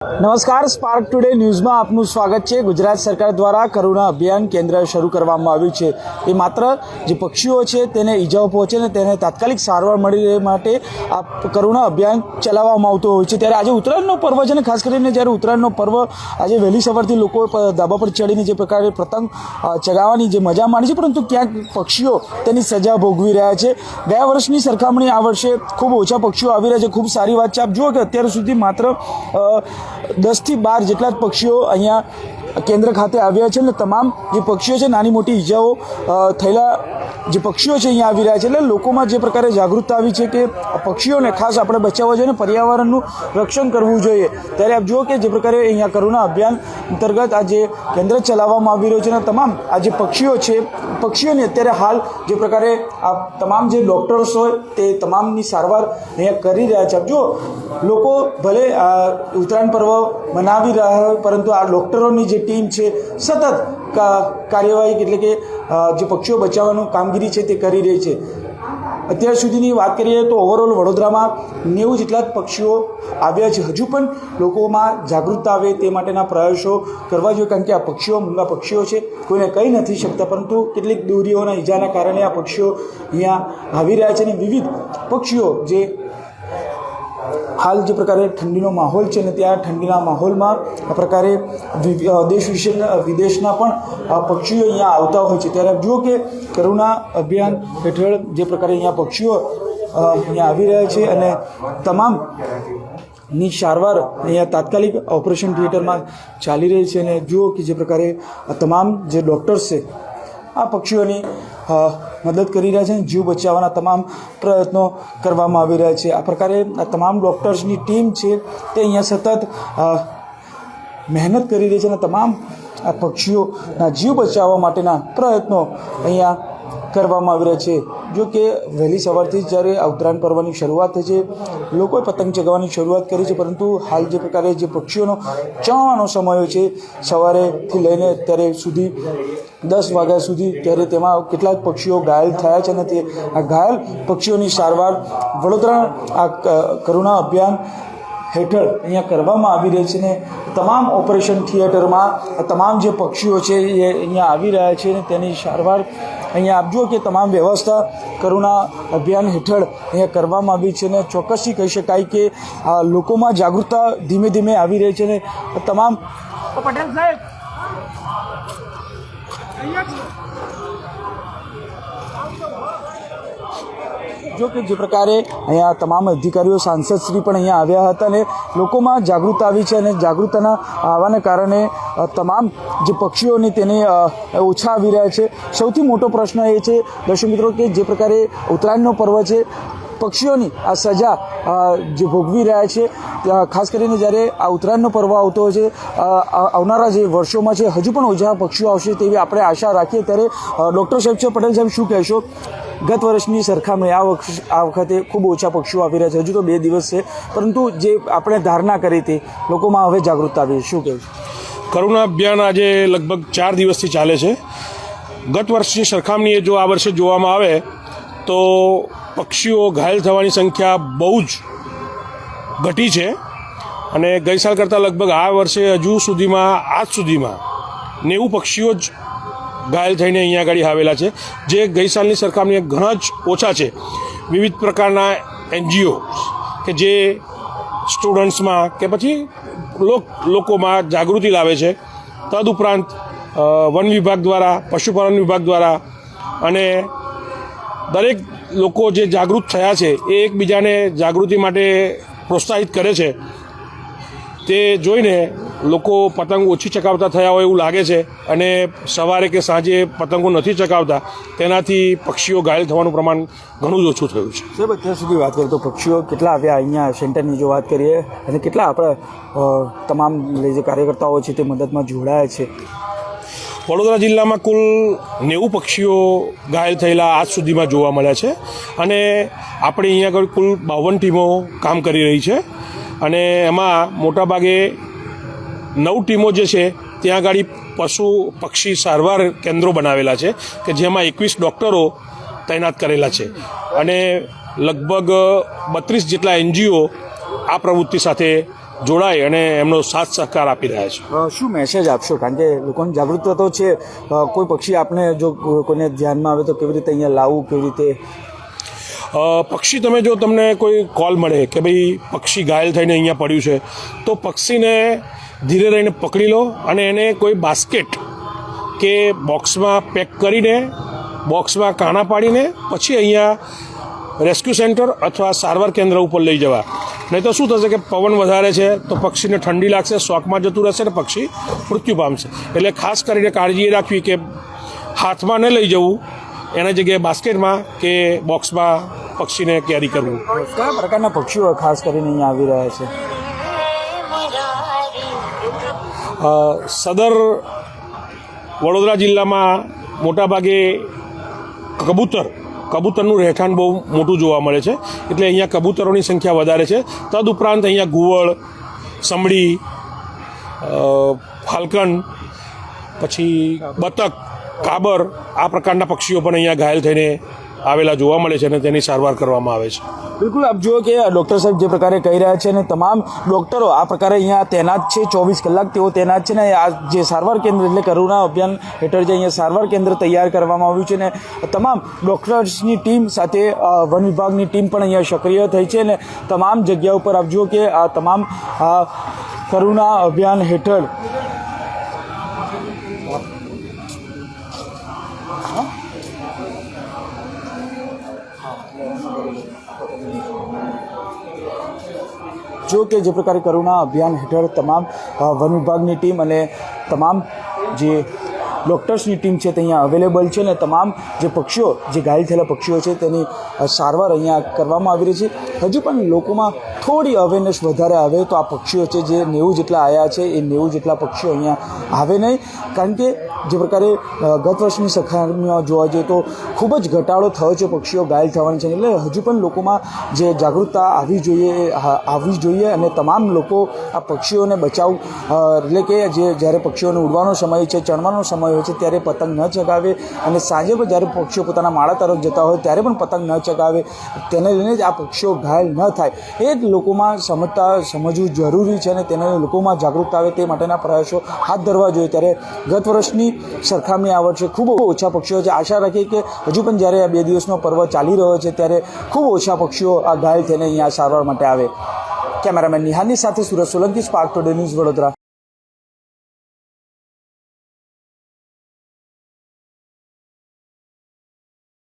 નમસ્કાર spark today ન્યૂઝમાં આપનું સ્વાગત છે. ગુજરાત સરકાર દ્વારા કરુણા અભિયાન કેન્દ્ર શરૂ કરવામાં આવ્યું છે. એ માત્ર જે પક્ષીઓ છે તેને ઈજાઓ પહોંચે ને તેને તાત્કાલિક સારવાર મળી રહે માટે આ કરુણા અભિયાન ચલાવવામાં આવતું હોય છે. ત્યારે આજે ઉત્તરાયણનો પર્વ છે ને, ખાસ કરીને જ્યારે ઉત્તરાયણનો પર્વ આજે વહેલી સવારથી લોકો ધાબા પર ચડીને જે પ્રકારે પતંગ ચગાવવાની જે મજા માણી છે, પરંતુ ક્યાંક પક્ષીઓ તેની સજા ભોગવી રહ્યા છે. ગયા વર્ષની સરખામણી આ વર્ષે ખૂબ ઓછા પક્ષીઓ આવી રહ્યા છે. ખૂબ સારી વાત છે. આપ જુઓ કે અત્યાર સુધી માત્ર દસથી બાર જેટલા જ પક્ષીઓ અહીંયા કેન્દ્ર ખાતે આવ્યા છે અને તમામ જે પક્ષીઓ છે, નાની મોટી ઈજાઓ થયેલા જે પક્ષીઓ છે, અહીંયા આવી રહ્યા છે. એટલે લોકોમાં જે પ્રકારે જાગૃતતા આવી છે કે પક્ષીઓને ખાસ આપણે બચાવવા જોઈએ અને પર્યાવરણનું રક્ષણ કરવું જોઈએ. ત્યારે આપ જુઓ કે જે પ્રકારે અહીંયા કરુણા અભિયાન અંતર્ગત આ જે કેન્દ્ર ચલાવવામાં આવી રહ્યું છે અને તમામ આ જે પક્ષીઓ છે, પક્ષીઓને અત્યારે હાલ જે પ્રકારે આ તમામ જે ડૉક્ટર્સ હોય તે તમામની સારવાર અહીંયા કરી રહ્યા છે. આપ જુઓ, લોકો ભલે ઉત્તરાયણ પર્વ મનાવી રહ્યા હોય, પરંતુ આ ડૉક્ટરોની જે ટીમ છે, સતત કાર્યવાહી એટલે કે જે પક્ષીઓ બચાવવાનું કામગીરી છે તે કરી રહી છે. અત્યાર સુધીની વાત કરીએ તો ઓવરઓલ વડોદરામાં નેવું જેટલા જ પક્ષીઓ આવ્યા છે. હજુ પણ લોકોમાં જાગૃતતા આવે તે માટેના પ્રયાસો કરવા જોઈએ, કારણ કે આ પક્ષીઓ મૂંગા પક્ષીઓ છે. કોઈને કહી નથી શકતા, પરંતુ કેટલીક દોરીઓના ઈજાના કારણે આ પક્ષીઓ અહીંયા આવી રહ્યા છે અને વિવિધ પક્ષીઓ જે હાલ જે પ્રકારે ઠંડીનો માહોલ છે ને ત્યાં ઠંડીના માહોલમાં આ પ્રકારે દેશ વિશે વિદેશના પણ પક્ષીઓ અહીંયા આવતા હોય છે. ત્યારે જુઓ કે કરુણા અભિયાન હેઠળ જે પ્રકારે અહીંયા પક્ષીઓ અહીંયા આવી રહ્યા છે અને તમામની સારવાર અહીંયા તાત્કાલિક ઓપરેશન થિયેટરમાં ચાલી રહી છે અને જુઓ કે જે પ્રકારે તમામ જે ડૉક્ટર્સ છે, આ પક્ષીઓની મદદ કરી રહ્યા છે. અને જીવ બચાવવાના તમામ પ્રયત્નો કરવામાં આવી રહ્યા છે. આ પ્રકારે આ તમામ ડૉક્ટર્સની ટીમ છે તે અહીંયા સતત મહેનત કરી રહી છે અને તમામ આ પક્ષીઓના જીવ બચાવવા માટેના પ્રયત્નો અહીંયા કરવામાં આવી રહ્યા છે. જો કે, વહેલી સવારથી જ્યારે આ ઉત્તરાયણ પર્વની શરૂઆત થઈ છે, લોકોએ પતંગ ચગાવવાની શરૂઆત કરી છે, પરંતુ હાલ જે પ્રકારે જે પક્ષીઓનો ચણવાનો સમય છે, સવારેથી લઈને અત્યારે સુધી, દસ વાગ્યા સુધી ત્યારે તેમાં કેટલાક પક્ષીઓ ઘાયલ થયા છે અને તે આ ઘાયલ પક્ષીઓની સારવાર વડોદરા આ કરુણા અભિયાન હેઠળ અહીંયા કરવામાં આવી રહી છે ને તમામ ઓપરેશન થિયેટરમાં તમામ જે પક્ષીઓ છે એ અહીંયા આવી રહ્યા છે અને તેની સારવાર અહીંયા આપજો કે તમામ વ્યવસ્થા કરુણા અભિયાન હેઠળ અહીંયા કરવામાં આવી છે અને ચોક્કસથી કહી શકાય કે લોકોમાં જાગૃતતા ધીમે ધીમે આવી રહી છે અને તમામ પટેલ સાહેબ. જો કે જે પ્રકારે અહીંયા તમામ અધિકારીઓ, સાંસદશ્રી પણ અહીંયા આવ્યા હતા અને લોકોમાં જાગૃતતા આવી છે અને જાગૃતતાના આવવાને કારણે તમામ જે પક્ષીઓની તેને ઓછા આવી રહ્યા છે. સૌથી મોટો પ્રશ્ન એ છે, દર્શક મિત્રો, કે જે પ્રકારે ઉત્તરાયણનો પર્વ છે, પક્ષીઓની આ સજા જે ભોગવી રહ્યા છે ખાસ કરીને જ્યારે આ ઉત્તરાયણનો પર્વ આવતો હોય છે આવનારા જે વર્ષોમાં છે, હજુ પણ ઓછા પક્ષીઓ આવશે તેવી આપણે આશા રાખીએ. ત્યારે ડૉક્ટર સાહેબ પટેલ સાહેબ શું કહેશો? ગત વર્ષની સરખામણી આ આ વખતે ખૂબ ઓછા પક્ષીઓ આવી રહ્યા છે. હજુ તો બે દિવસ છે. પરંતુ જે આપણે ધારણા કરી હતી, લોકોમાં હવે જાગૃતતા આવી. શું કહેવું કરુણા અભિયાન આજે લગભગ ચાર દિવસથી ચાલે છે. ગત વર્ષની સરખામણીએ જો આ વર્ષે જોવામાં આવે, તો પક્ષીઓ ઘાયલ થવાની સંખ્યા બહુ જ ઘટી છે. અને ગઈ સાલ કરતાં લગભગ આ વર્ષે હજુ સુધીમાં, આજ સુધીમાં નેવું પક્ષીઓ જ ઘાયલ થઈને અહીંયા આગળ આવેલા છે. જે ગઈ સાલની સરખામણીએ ઘણા જ ઓછા છે. વિવિધ પ્રકારના એનજીઓ કે જે સ્ટુડન્ટ્સમાં કે પછી લોક, લોકોમાં જાગૃતિ લાવે છે. તદુપરાંત વન વિભાગ દ્વારા, પશુપાલન વિભાગ દ્વારા અને દરેક લોકો જે જાગૃત થયા છે એ એકબીજાને જાગૃતિ માટે પ્રોત્સાહિત કરે છે. તે જોઈને લોકો પતંગ ઓછી ચકાવતા થયા હોય એવું લાગે છે અને સવારે કે સાંજે પતંગો નથી ચકાવતા તેનાથી પક્ષીઓ ઘાયલ થવાનું પ્રમાણ ઘણું જ ઓછું થયું છે. સાહેબ અત્યાર સુધી વાત કરીએ તો પક્ષીઓ કેટલા આવ્યા? અહીંયા સેન્ટરની જો વાત કરીએ અને કેટલા આપણા તમામ જે કાર્યકર્તાઓ છે તે મદદમાં જોડાયા છે? વડોદરા જિલ્લામાં કુલ નેવું પક્ષીઓ ઘાયલ થયેલા આજ સુધીમાં જોવા મળ્યા છે અને આપણે અહીંયા આગળ કુલ બાવન ટીમો કામ કરી રહી છે અને એમાં મોટાભાગે નવ ટીમો જે છે ત્યાં આગળ પશુ પક્ષી સારવાર કેન્દ્રો બનાવેલા છે કે જેમાં એકવીસ ડૉક્ટરો તૈનાત કરેલા છે. અને લગભગ બત્રીસ જેટલા એનજીઓ આ પ્રવૃત્તિ સાથે જોડાય અને એમનો સાથ સહકાર આપી રહ્યા છે. શું મેસેજ આપશો? કારણ કે લોકોની જાગૃતતા તો છે કોઈ પક્ષી આપને જો કોઈને ધ્યાનમાં આવે તો કેવી રીતે અહીંયા લાવવું કેવી રીતે? પક્ષી તમે જો તમને કોઈ કોલ મળે કે ભાઈ પક્ષી ઘાયલ થઈને અહીંયા પડ્યું છે તો પક્ષીને ધીરે રહીને પકડી લો અને એને કોઈ બાસ્કેટ કે બોક્સમાં પેક કરીને, બોક્સમાં કાણા પાડીને પછી અહીંયા રેસ્ક્યુ સેન્ટર અથવા સારવાર કેન્દ્ર ઉપર લઈ જવા. નહીં તો શું થશે કે પવન વધારે છે તો પક્ષીને ઠંડી લાગશે, શોકમાં જતું રહેશે ને પક્ષી મૃત્યુ પામશે. એટલે ખાસ કરીને કાળજી એ રાખવી કે હાથમાં ન લઈ જવું, એના જગ્યાએ બાસ્કેટમાં કે બોક્સમાં પક્ષીને કેરી કરવું. કયા પ્રકારના પક્ષીઓ ખાસ કરીને અહીંયા આવી રહ્યા છે? સદર વડોદરા જિલ્લામાં મોટાભાગે કબૂતર, કબૂતરનું રહેઠાણ બહુ મોટું જોવા મળે છે. એટલે અહીંયા કબૂતરોની સંખ્યા વધારે છે. તદુપરાંત અહીંયા ગુવળ, સમડી ફાલ્કન, પછી બતક, કાબર, આ પ્રકારના પક્ષીઓ પણ અહીંયા ઘાયલ થઈને આવેલા જોવા મળે છે અને તેની સારવાર કરવામાં આવે છે. બિલકુલ, આપ જુઓ કે ડૉક્ટર સાહેબ જે પ્રકારે કહી રહ્યા છે અને તમામ ડૉક્ટરો આ પ્રકારે અહીંયા તૈનાત છે, ચોવીસ કલાક તેઓ તૈનાત છે ને આ જે સારવાર કેન્દ્ર એટલે કરુણા અભિયાન હેઠળ જે અહીંયા સારવાર કેન્દ્ર તૈયાર કરવામાં આવ્યું છે ને તમામ ડૉક્ટર્સની ટીમ સાથે વન વિભાગની ટીમ પણ અહીંયા સક્રિય થઈ છે અને તમામ જગ્યા ઉપર આપ જુઓ કે આ તમામ કરુણા અભિયાન હેઠળ જો કે જે પ્રકારે કરુણા અભિયાન હેઠળ તમામ વન વિભાગની ટીમ અને તમામ જે ડૉક્ટર્સની ટીમ છે તે અહીંયા અવેલેબલ છે અને તમામ જે પક્ષીઓ, જે ઘાયલ થયેલા પક્ષીઓ છે તેની સારવાર અહીંયા કરવામાં આવી રહી છે. હજુ પણ લોકોમાં થોડી અવેરનેસ વધારે આવે તો આ પક્ષીઓ છે જે નેવું જેટલા આવ્યા છે, એ નેવું જેટલા પક્ષીઓ અહીંયા આવે નહીં. કારણ કે જે પ્રકારે ગત વર્ષની સરખામણીમાં જોવા જઈએ તો ખૂબ જ ઘટાડો થયો છે, પક્ષીઓ ઘાયલ થવાની છે. એટલે હજુ પણ લોકોમાં જે જાગૃતતા આવવી જોઈએ આવવી જોઈએ અને તમામ લોકો આ પક્ષીઓને બચાવ એટલે કે જે, જ્યારે પક્ષીઓને ઉડવાનો સમય છે, ચણવાનો સમય હોય છે, ત્યારે પતંગ ન ચગાવે અને સાંજે પણ જ્યારે પક્ષીઓ પોતાના માળા તરફ જતા હોય, ત્યારે પણ પતંગ ન ચગાવે. તેને લઈને જ આ પક્ષીઓ ઘાયલ ન થાય. એ જ લોકોમાં સમજતા, સમજવું જરૂરી છે અને તેને લોકોમાં જાગૃતતા આવે તે માટેના પ્રયાસો હાથ ધરવા જોઈએ. ત્યારે ગત વર્ષની સરખામણી આ વર્ષે ખૂબ ઓછા પક્ષીઓ છે. આશા રાખીએ કે હજુ પણ જ્યારે આ બે દિવસનો પર્વ ચાલી રહ્યો છે, ત્યારે ખૂબ ઓછા પક્ષીઓ આ ઘાયલ થઈને અહીંયા સારવાર માટે આવે. કેમેરામેન નિહાલની સાથે Surat Solanki, Spark Today News Vadodara.